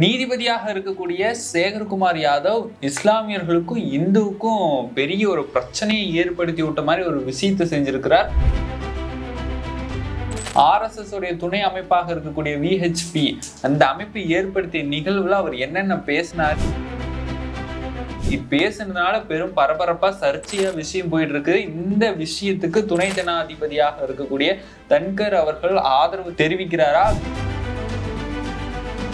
நீதிபதியாக இருக்கக்கூடிய சேகர்குமார் யாதவ் இஸ்லாமியர்களுக்கும் இந்துவுக்கும் பெரிய ஒரு பிரச்சனையை ஏற்படுத்தி விட்ட மாதிரி ஒரு விஷயத்தை செஞ்சிருக்கிறார். ஆர்எஸ்எஸ் உடைய துணை அமைப்பாக இருக்கக்கூடிய விஹெச்பி அந்த அமைப்பு ஏற்படுத்திய நிகழ்வுல அவர் என்னென்ன பேசினார்? பேசுனதுனால பெரும் பரபரப்பா சர்ச்சையா விஷயம் போயிட்டு இருக்கு இந்த விஷயத்துக்கு துணை ஜனாதிபதியாக இருக்கக்கூடிய தன்கர் அவர்கள் ஆதரவு தெரிவிக்கிறாரா?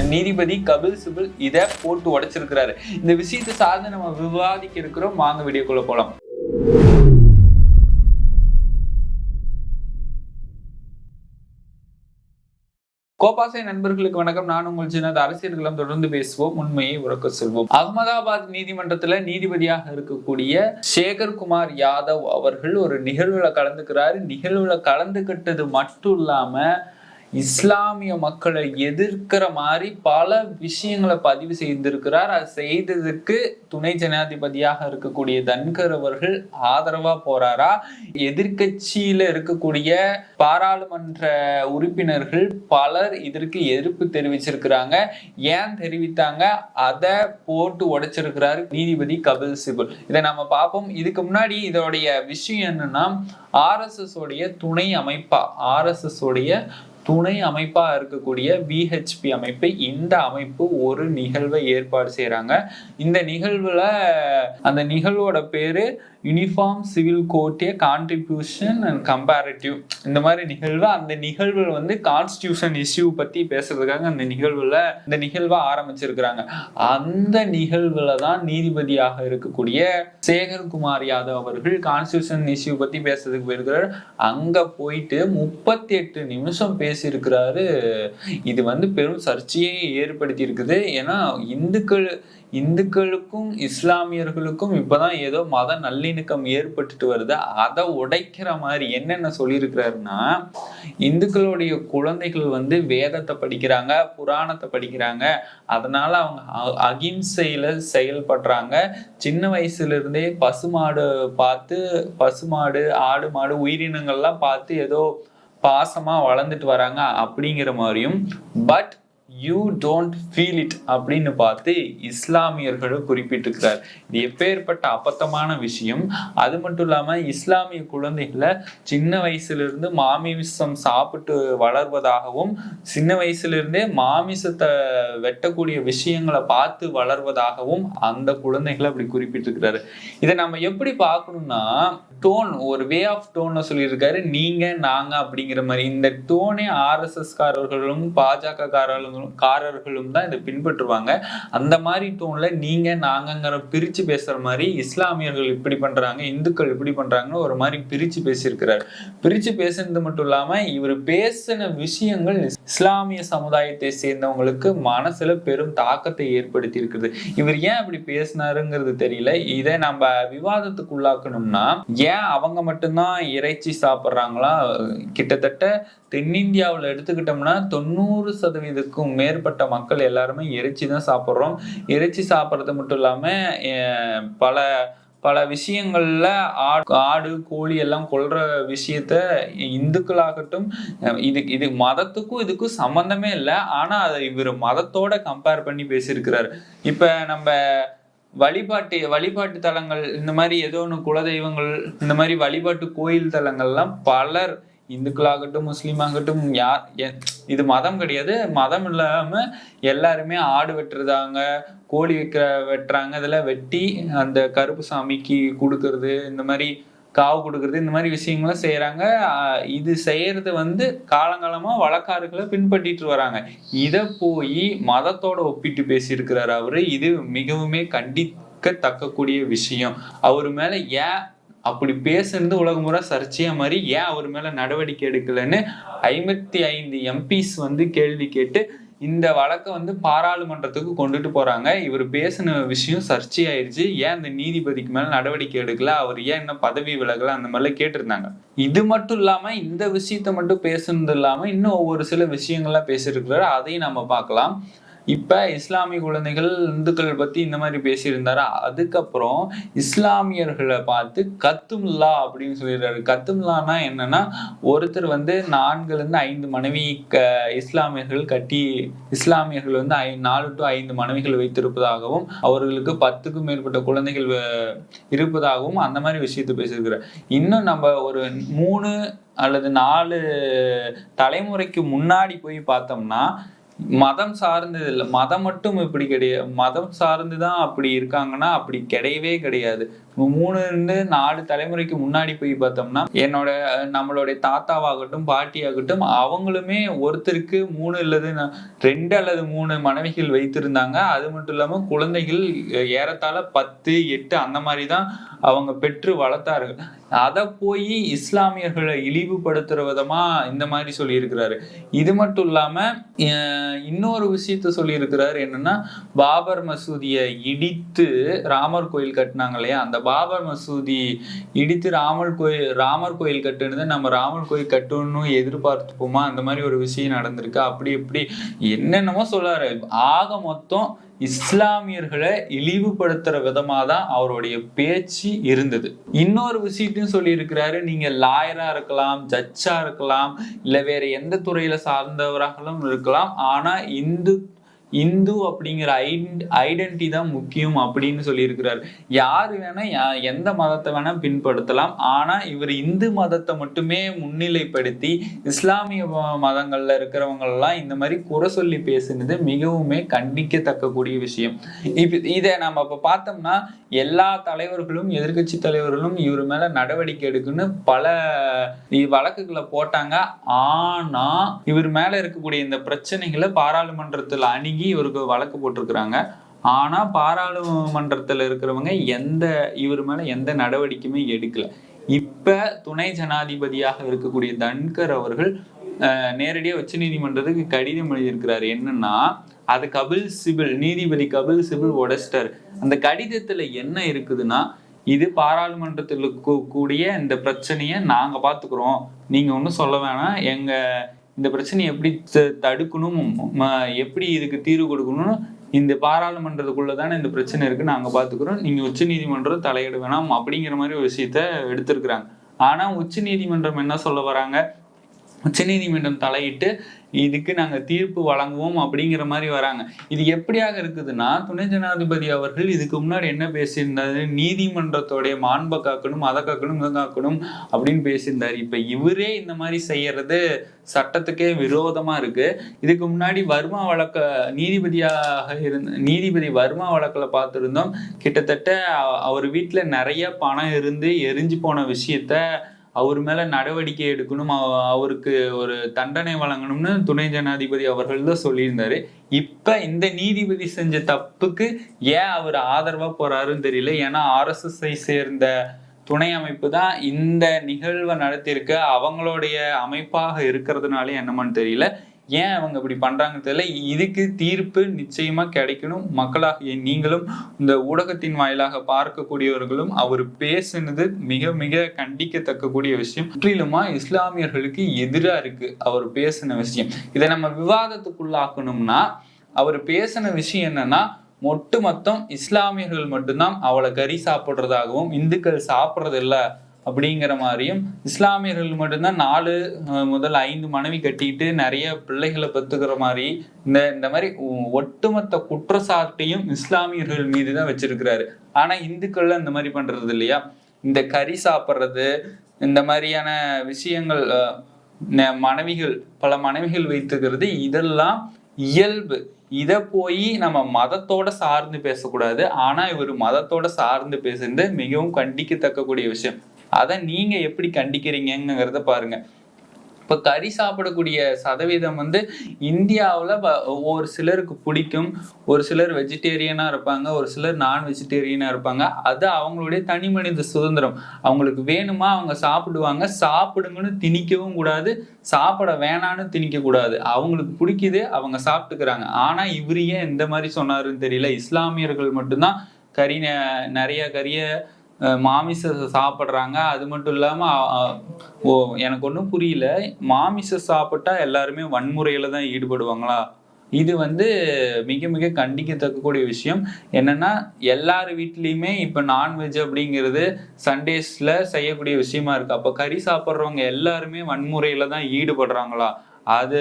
நீதிபதி கபில் சிபில் இதை போட்டு உடைச்சிருக்கிறாரு. இந்த விஷயத்தை சார்ந்து நம்ம விவாதிக்க இருக்கிறோம். வாங்க வீடியோக்குள்ள போலாம். கோபாசை நண்பர்களுக்கு வணக்கம். நான் உங்கள் சின்னது அரசியல்களம் தொடர்ந்து பேசுவோம். உண்மையை உறக்க சொல்வோம். அகமதாபாத் நீதிமன்றத்துல நீதிபதியாக இருக்கக்கூடிய சேகர் குமார் யாதவ் அவர்கள் ஒரு நிகழ்வுல கலந்துக்கிறாரு. நிகழ்வுல கலந்துக்கிட்டது மட்டும் இல்லாம இஸ்லாமிய மக்களை எதிர்க்கிற மாதிரி பல விஷயங்களை பதிவு செய்திருக்கிறார். அது செய்ததுக்கு துணை ஜனாதிபதியாக இருக்கக்கூடிய தன்கர் அவர்கள் ஆதரவா போறாரா? எதிர்கட்சியில இருக்கக்கூடிய பாராளுமன்ற உறுப்பினர்கள் பலர் இதற்கு எதிர்ப்பு தெரிவிச்சிருக்கிறாங்க. ஏன் தெரிவித்தாங்க? அதை போட்டு உடைச்சிருக்கிறாரு நீதிபதி கபில் சிபல். இதை நம்ம பார்ப்போம். இதுக்கு முன்னாடி இதோடைய விஷயம் என்னன்னா ஆர்எஸ்எஸ் உடைய துணை அமைப்பா ஆர்எஸ்எஸ் உடைய துணை அமைப்பா இருக்கக்கூடிய விஹெச்பி அமைப்பு இந்த அமைப்பு ஒரு நிகழ்வை ஏற்பாடு செய்யறாங்க இந்த நிகழ்வுல அந்த நிகழ்வோட பேரு யூனிஃபார்ம் சிவில் கோர்ட்டே கான்ட்ரிபியூஷன் அண்ட் கம்பேரிட்டிவ் இந்த மாதிரி நிகழ்வு அந்த நிகழ்வில் வந்து கான்ஸ்டியூஷன் இஷ்யூ பற்றி பேசுறதுக்காக அந்த நிகழ்வுல இந்த நிகழ்வை ஆரம்பிச்சிருக்கிறாங்க. அந்த நிகழ்வுல தான் நீதிபதியாக இருக்கக்கூடிய சேகர்குமார் யாதவ் அவர்கள் கான்ஸ்டியூஷன் இஷ்யூ பற்றி பேசுறதுக்கு போயிருக்கிறார். அங்கே போயிட்டு முப்பத்தி எட்டு நிமிஷம் பேசியிருக்கிறாரு. இது வந்து பெரும் சர்ச்சையை ஏற்படுத்தி இருக்குது ஏன்னா இந்துக்கள் இந்துக்களுக்கும் இஸ்லாமியர்களுக்கும் இப்போதான் ஏதோ மத நல்லிணக்கம் ஏற்பட்டுட்டு வருது. அதை உடைக்கிற மாதிரி என்னென்ன சொல்லியிருக்கிறாருன்னா இந்துக்களுடைய குழந்தைகள் வந்து வேதத்தை படிக்கிறாங்க புராணத்தை படிக்கிறாங்க. அதனால அவங்க அகிம்சையில செயல்படுறாங்க. சின்ன வயசுல இருந்தே பசுமாடு பார்த்து பசுமாடு ஆடு மாடு உயிரினங்கள்லாம் பார்த்து ஏதோ பாசமா வளர்ந்துட்டு வராங்க அப்படிங்கிற மாதிரியும். But you don't feel it அப்படின்னு பார்த்து இஸ்லாமியர்களும் குறிப்பிட்டிருக்கிறார் இது எப்பேற்பட்ட அப்பத்தமான விஷயம். அது மட்டும் இல்லாம இஸ்லாமிய குழந்தைகளை சின்ன வயசுலேருந்து மாமிசம் சாப்பிட்டு வளர்வதாகவும் சின்ன வயசுல இருந்தே மாமிசத்தை வெட்டக்கூடிய விஷயங்களை பார்த்து வளர்வதாகவும் அந்த குழந்தைகளை அப்படி குறிப்பிட்டிருக்கிறாரு இதை நம்ம எப்படி பார்க்கணும்னா டோன் ஒரு வே ஆஃப் டோன்னு சொல்லியிருக்காரு. நீங்கள் நாங்கள் அப்படிங்கிற மாதிரி. இந்த டோனே ஆர்எஸ்எஸ்காரர்களும் பாஜக காரர்களும் காரர்களும் தான் இதை பின்பற்றுவாங்க. அந்த மாதிரி டோன்ல நீங்க நாங்கங்கிற பிரிச்சு பேசுற மாதிரி இஸ்லாமியர்கள் இப்படி பண்றாங்க இந்துக்கள் இப்படி பண்றாங்கன்னு ஒரு மாதிரி பிரிச்சு பேசியிருக்கிறார். பிரிச்சு பேசுனது மட்டும் இல்லாம இவர் பேசின விஷயங்கள் இஸ்லாமிய சமுதாயத்தை சேர்ந்தவங்களுக்கு மனசுல பெரும் தாக்கத்தை ஏற்படுத்தி இருக்குது இவர் ஏன் அப்படி பேசினாருங்கிறது தெரியல. இதை நம்ம விவாதத்துக்கு உள்ளாக்கணும்னா ஏன் அவங்க மட்டும்தான் இறைச்சி சாப்பிட்றாங்களா? கிட்டத்தட்ட தென்னிந்தியாவில் எடுத்துக்கிட்டோம்னா தொண்ணூறு சதவீதக்கும் மேற்பட்ட மக்கள் எல்லாருமே இறைச்சி தான் சாப்பிட்றோம். இறைச்சி சாப்பிட்றது மட்டும் இல்லாமல் பல பல விஷயங்கள்ல ஆடு ஆடு கோழி எல்லாம் கொள்ற விஷயத்த இந்துக்களாகட்டும் இது இது மதத்துக்கும் இதுக்கும் சம்மந்தமே இல்லை. ஆனா அதை இவர் மதத்தோட கம்பேர் பண்ணி பேசியிருக்கிறாரு. இப்போ நம்ம வழிபாட்டு வழிபாட்டு தலங்கள் இந்த மாதிரி ஏதோ ஒன்று குலதெய்வங்கள் இந்த மாதிரி வழிபாட்டு கோயில் தலங்கள்லாம் பலர் இந்துக்களாகட்டும் முஸ்லீம் ஆகட்டும் யார் இது மதம் கிடையாது. மதம் இல்லாம எல்லாருமே ஆடு வெட்டுறதாங்க கோழி வைக்கிற வெட்டுறாங்க. இதெல்லாம் வெட்டி அந்த கருப்பு சாமிக்கு கொடுக்கறது இந்த மாதிரி காவு கொடுக்கறது இந்த மாதிரி விஷயங்களும் செய்யறாங்க. இது செய்யறது வந்து காலங்காலமா வழக்காறுகளை பின்பற்றிட்டு வராங்க. இதை போய் மதத்தோட ஒப்பிட்டு பேசியிருக்கிறார் அவரு. இது மிகவுமே கண்டிக்கத்தக்கக்கூடிய விஷயம். அவர் மேல ஏன் அப்படி பேசுனது உலகம் முறை சர்ச்சையா மாதிரி ஏன் அவர் மேல நடவடிக்கை எடுக்கலன்னு ஐம்பத்தி ஐந்து எம்பிஸ் வந்து கேள்வி கேட்டு இந்த வழக்கை வந்து பாராளுமன்றத்துக்கு கொண்டுட்டு போறாங்க. இவர் பேசின விஷயம் சர்ச்சையாயிருச்சு. ஏன் இந்த நீதிபதிக்கு மேல நடவடிக்கை எடுக்கல? அவர் ஏன் என்ன பதவி விலகல? அந்த மாதிரிலாம் கேட்டிருந்தாங்க. இது மட்டும் இல்லாம இந்த விஷயத்த மட்டும் பேசுனது இல்லாம இன்னும் ஒவ்வொரு சில விஷயங்கள்லாம் பேசியிருக்கிறாரு. அதையும் நம்ம பார்க்கலாம். இப்ப இஸ்லாமிய குழந்தைகள் இந்துக்கள் பத்தி இந்த மாதிரி பேசியிருந்தாரு? அதுக்கப்புறம் இஸ்லாமியர்களை பார்த்து கத்தும்லா அப்படின்னு சொல்லிடுறாரு. கத்தும்லான்னா என்னன்னா ஒருத்தர் வந்து நான்கு இருந்து ஐந்து மனைவி க இஸ்லாமியர்கள் கட்டி இஸ்லாமியர்கள் வந்து ஐ நாலு டு ஐந்து மனைவிகள் வைத்திருப்பதாகவும் அவர்களுக்கு பத்துக்கும் மேற்பட்ட குழந்தைகள் இருப்பதாகவும் அந்த மாதிரி விஷயத்தை பேசியிருக்கிறார். இன்னும் நம்ம ஒரு மூணு அல்லது நாலு தலைமுறைக்கு முன்னாடி போய் பார்த்தோம்னா மதம் சார்ந்தது இல்லை மதம் மட்டும் இப்படி கிடையாது மதம் சார்ந்து தான் அப்படி இருக்காங்கன்னா அப்படி கிடையவே கிடையாது. மூணுலேருந்து நாலு தலைமுறைக்கு முன்னாடி போய் பார்த்தோம்னா என்னோட நம்மளுடைய தாத்தாவாகட்டும் பாட்டியாகட்டும் அவங்களுமே ஒருத்தருக்கு மூணு அல்லது ரெண்டு அல்லது மூணு மனைவிகள் வைத்திருந்தாங்க. அது மட்டும் இல்லாம குழந்தைகள் ஏறத்தாழ பத்து எட்டு அந்த மாதிரி தான் அவங்க பெற்று வளர்த்தார்கள். அதை போய் இஸ்லாமியர்களை இழிவுபடுத்துற விதமா இந்த மாதிரி சொல்லியிருக்கிறாரு. இது மட்டும் இல்லாம இன்னொரு விஷயத்த சொல்லியிருக்கிறாரு என்னன்னா பாபர் மசூதியை இடித்து ராமர் கோயில் கட்டினாங்க இல்லையா? அந்த பாபர் மசூதி இடித்து ராமர் கோயில் ராமர் கோயில் கட்டுனது நம்ம ராமர் கோயில் கட்டணும்னு எதிர்பார்த்துப்போமா? அந்த மாதிரி ஒரு விஷயம் நடந்திருக்கு. அப்படி இப்படி என்னென்னமோ சொல்லாரு. ஆக மொத்தம் இஸ்லாமியர்களை இழிவுபடுத்துற விதமாக தான் அவருடைய பேச்சு இருந்தது. இன்னொரு விஷயத்தையும் சொல்லியிருக்கிறாரு நீங்க லாயரா இருக்கலாம் ஜட்ஜா இருக்கலாம் இல்ல வேற எந்த துறையில சார்ந்தவராகவும் இருக்கலாம் ஆனா இந்து இந்து அப்படிங்கிற ஐடென்டி தான் முக்கியம் அப்படின்னு சொல்லியிருக்கிறார். யார் வேணா எந்த மதத்தை வேணா பின்படுத்தலாம். ஆனால் இவர் இந்து மதத்தை மட்டுமே முன்னிலைப்படுத்தி இஸ்லாமிய மதங்கள்ல இருக்கிறவங்க எல்லாம் இந்த மாதிரி குறை சொல்லி பேசுனது மிகவுமே கண்டிக்கத்தக்கக்கூடிய விஷயம். இப்போ இதை நம்ம இப்போ பார்த்தோம்னா எல்லா தலைவர்களும் எதிர்க்கட்சி தலைவர்களும் இவர் மேல நடவடிக்கை எடுக்குன்னு பல இ- வழக்குகளை போட்டாங்க. ஆனா இவர் மேல இருக்கக்கூடிய இந்த பிரச்சனைகளை பாராளுமன்றத்தில் அணுகி இவருக்கு வழக்கு போட்டிருக்கிறாங்க. ஆனால் பாராளுமன்றத்தில் இருக்கிறவங்க எந்த இவர் மேல எந்த நடவடிக்கையுமே எடுக்கல. இப்போ துணை ஜனாதிபதியாக இருக்கக்கூடிய தன்கர் அவர்கள் நேரடியாக உச்ச உச்சநீதிமன்றத்துக்கு கடிதம் எழுதியிருக்கிறார். என்னன்னா அது கபில் சிபில் நீதிபதி கபில் சிபில் ஒடஸ்டர் அந்த கடிதத்தில் என்ன இருக்குதுன்னா இது பாராளுமன்றத்தில் கூடிய இந்த பிரச்சனையை நாங்கள் பார்த்துக்குறோம் நீங்கள் ஒன்றும் சொல்ல வேணாம். எங்கள் இந்த பிரச்சனையை எப்படி த- தடுக்கணும் எப்படி இதுக்கு தீர்வு கொடுக்கணும்னு இந்த பாராளுமன்றத்துக்குள்ள தானே இந்த பிரச்சனை இருக்கு. நாங்க பாத்துக்கிறோம். நீங்க உச்ச நீதிமன்றம் தலையிட வேணாம் அப்படிங்கிற மாதிரி ஒரு விஷயத்த எடுத்திருக்கிறாங்க. ஆனா உச்ச நீதிமன்றம் என்ன சொல்ல வராங்க? உச்சநீதிமன்றம் தலையிட்டு இதுக்கு நாங்க தீர்ப்பு வழங்குவோம் அப்படிங்கிற மாதிரி வராங்க. இது எப்படியாக இருக்குதுன்னா துணை ஜனாதிபதி அவர்கள் இதுக்கு முன்னாடி என்ன பேசியிருந்தாரு? நீதிமன்றத்தோடைய மாண்பை காக்கணும் அதை காக்கணும் இதை காக்கணும் அப்படின்னு பேசியிருந்தாரு. இப்ப இவரே இந்த மாதிரி செய்யறது சட்டத்துக்கே விரோதமா இருக்கு. இதுக்கு முன்னாடி வர்மா வழக்க நீதிபதியாக இருந்த நீதிபதி வர்மா வழக்குல பார்த்திருந்தோம். கிட்டத்தட்ட அவர் வீட்டுல நிறைய பணம் இருந்து எரிஞ்சு போன விஷயத்த அவர் மேல நடவடிக்கை எடுக்கணும். அவ- அவருக்கு ஒரு தண்டனை வழங்கணும்னு துணை ஜனாதிபதி அவர்கள் தான் சொல்லியிருந்தாரு. இப்ப இந்த நீதிபதி செஞ்ச தப்புக்கு ஏன் அவர் ஆதரவா போறாருன்னு தெரியல. ஏன்னா ஆர்எஸ்எஸ்ஐ சேர்ந்த துணை அமைப்பு தான் இந்த நிகழ்வை நடத்தியிருக்க. அவங்களுடைய அமைப்பாக இருக்கிறதுனால என்னமான்னு தெரியல. ஏன் அவங்க இப்படி பண்ணுறாங்கன்னு தெரியல. இதுக்கு தீர்ப்பு நிச்சயமா கிடைக்கணும். மக்களாகிய நீங்களும் இந்த ஊடகத்தின் வாயிலாக பார்க்கக்கூடியவர்களும் அவர் பேசுனது மிக மிக கண்டிக்கத்தக்கக்கூடிய விஷயம். முற்றிலுமா இஸ்லாமியர்களுக்கு எதிராக இருக்கு அவர் பேசின விஷயம். இதை நம்ம விவாதத்துக்குள்ளாக்கணும்னா அவர் பேசின விஷயம் என்னன்னா ஒட்டுமொத்தம் இஸ்லாமியர்கள் மட்டும்தான் அவளை கறி சாப்பிடுறதாகவும் இந்துக்கள் சாப்பிடுறது இல்ல அப்படிங்கிற மாதிரியும் இஸ்லாமியர்கள் மட்டும்தான் நாலு முதல் ஐந்து மனைவி கட்டிட்டு நிறைய பிள்ளைகளை பெற்றுக்கிற மாதிரி இந்த இந்த மாதிரி ஒ- ஒட்டுமொத்த குற்றச்சாட்டையும் இஸ்லாமியர்கள் மீது தான் வச்சிருக்கிறாரு. ஆனா இந்துக்கள்ல இந்த மாதிரி பண்றது இல்லையா? இந்த கறி சாப்பிட்றது இந்த மாதிரியான விஷயங்கள் மனைவிகள் பல மனைவிகள் வைத்துக்கிறது இதெல்லாம் இயல்பு. இதை போய் நம்ம மதத்தோட சார்ந்து பேசக்கூடாது. ஆனா இவர் மதத்தோட சார்ந்து பேசுறது மிகவும் கண்டிக்கத்தக்க கூடிய விஷயம். அதை நீங்க எப்படி கண்டிக்கிறீங்கிறத பாருங்க. இப்ப கறி சாப்பிடக்கூடிய சதவீதம் வந்து இந்தியாவுல ஒரு சிலருக்கு பிடிக்கும் ஒரு சிலர் வெஜிடேரியனா இருப்பாங்க ஒரு சிலர் நான் வெஜிடேரியனா இருப்பாங்க. அது அவங்களுடைய தனி மனித சுதந்திரம். அவங்களுக்கு வேணுமா அவங்க சாப்பிடுவாங்க. சாப்பிடுங்கன்னு திணிக்கவும் கூடாது சாப்பிட வேணான்னு திணிக்க கூடாது. அவங்களுக்கு பிடிக்குது அவங்க சாப்பிட்டுக்கிறாங்க. ஆனா இவரு ஏன் இந்த மாதிரி சொன்னாருன்னு தெரியல. இஸ்லாமியர்கள் மட்டும்தான் கறி நிறைய கறியை மாமிச சாப்பிட்றாங்க. அது மட்டும் இல்லாமல் ஓ எனக்கு ஒன்றும் புரியல. மாமிசம் சாப்பிட்டா எல்லாருமே வன்முறையில் தான் ஈடுபடுவாங்களா? இது வந்து மிக மிக கண்டிக்கத்தக்கக்கூடிய விஷயம். என்னன்னா எல்லார் வீட்லேயுமே இப்போ நான்வெஜ் அப்படிங்கிறது சண்டேஸில் செய்யக்கூடிய விஷயமா இருக்குது அப்போ கறி சாப்பிட்றவங்க எல்லாருமே வன்முறையில் தான் ஈடுபடுறாங்களா? அது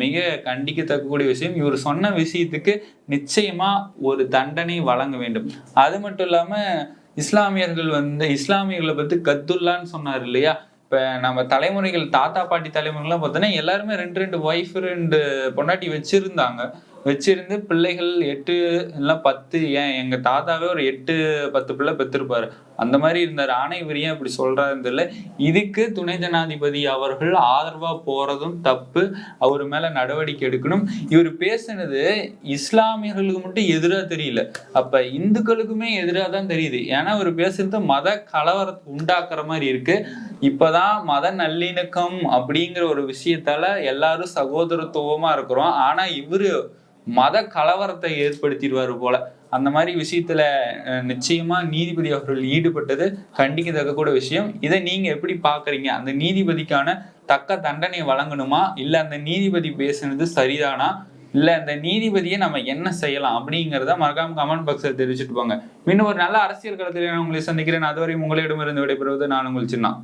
மிக கண்டிக்கத்தக்கக்கூடிய விஷயம். இவர் சொன்ன விஷயத்துக்கு நிச்சயமாக ஒரு தண்டனை வழங்க வேண்டும். அது மட்டும் இல்லாமல் இஸ்லாமியர்கள் வந்து இஸ்லாமியர்களை பத்தி கத்துல்லான்னு சொன்னார் இல்லையா? இப்ப நம்ம தலைமுறைகள் தாத்தா பாட்டி தலைமுறைகள்லாம் பார்த்தோன்னா எல்லாருமே ரெண்டு ரெண்டு ஒய்ஃப் ரெண்டு பொண்டாட்டி வச்சிருந்தாங்க. வச்சிருந்து பிள்ளைகள் எட்டு இல்லை பத்து ஏன் எங்க தாத்தாவே ஒரு எட்டு பத்து பிள்ளை பெற்றிருப்பாரு அந்த மாதிரி இருந்தார். ஆனா இவர் ஏன் இப்படி சொல்றாருன்னு தெரியல. இதுக்கு துணை ஜனாதிபதி அவர்கள் ஆதரவா போறதும் தப்பு. அவர் மேல நடவடிக்கை எடுக்கணும். இவர் பேசுனது இஸ்லாமியர்களுக்கு மட்டும் எதிராக தெரியல. அப்ப இந்துக்களுக்குமே எதிராக தான் தெரியுது. ஏன்னா அவர் பேசுறது மத கலவரத்தை உண்டாக்குற மாதிரி இருக்கு. இப்பதான் மத நல்லிணக்கம் அப்படிங்கிற ஒரு விஷயத்தால எல்லாரும் சகோதரத்துவமா இருக்கிறோம். ஆனா இவரு மத கலவரத்தை ஏற்படுத்திடுவாரு போல. அந்த மாதிரி விஷயத்துல நிச்சயமா நீதிபதி அவர்கள் ஈடுபட்டது கண்டிக்கத்தக்க கூட விஷயம். இதை நீங்க எப்படி பாக்குறீங்க? அந்த நீதிபதிக்கான தக்க தண்டனை வழங்கணுமா? இல்ல அந்த நீதிபதி பேசுனது சரிதானா? இல்ல இந்த நீதிபதியை நம்ம என்ன செய்யலாம் அப்படிங்கிறத மறக்காம கமெண்ட் பாக்ஸில் தெரிவிச்சுட்டு போங்க. மீண்டும் ஒரு நல்ல அரசியல் களத்தில் நான் உங்களை சந்திக்கிறேன். அதுவரை உங்களிடமிருந்து விடைபெறுவது நான் உங்கள் சின்ன.